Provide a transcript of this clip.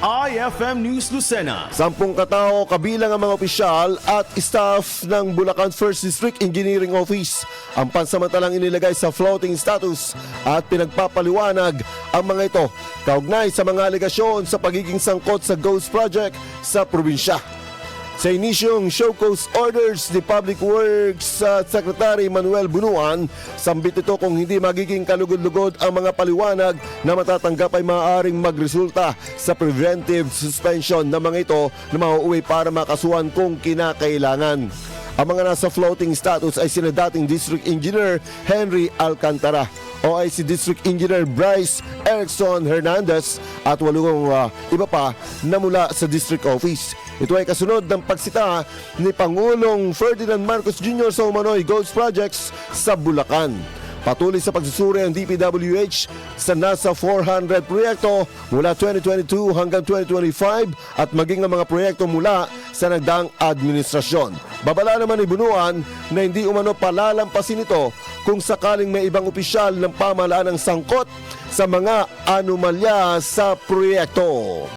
IFM News Lucena. Sampung katao kabilang ang mga opisyal at staff ng Bulacan First District Engineering Office ang pansamantalang inilagay sa floating status at pinagpapaliwanag ang mga ito kaugnay sa mga alegasyon sa pagiging sangkot sa Ghost Project sa probinsya. Sa inisyong show cause orders ni Public Works uh, Secretary Manuel Bunuan, sambit ito kung hindi magiging kalugod-lugod ang mga paliwanag na matatanggap ay maaaring magresulta sa preventive suspension ng mga ito na mauuwi para makasuhan kung kinakailangan. Ang mga nasa floating status ay sina dating District Engineer Henry Alcantara, OIC District Engineer Bryce Erickson Hernandez at walong uh, iba pa na mula sa District Office. Ito ay kasunod ng pagsita ni Pangulong Ferdinand Marcos Jr. sa Umanoy Ghost Projects sa Bulacan. Patuloy sa pagsusuri ang DPWH sa nasa 400 proyekto mula 2022 hanggang 2025 at maging ang mga proyekto mula sa nagdaang administrasyon. Babala naman ni Bunuan na hindi umano palalampasin ito kung sakaling may ibang opisyal ng pamahalaan ng sangkot sa mga anomalya sa proyekto.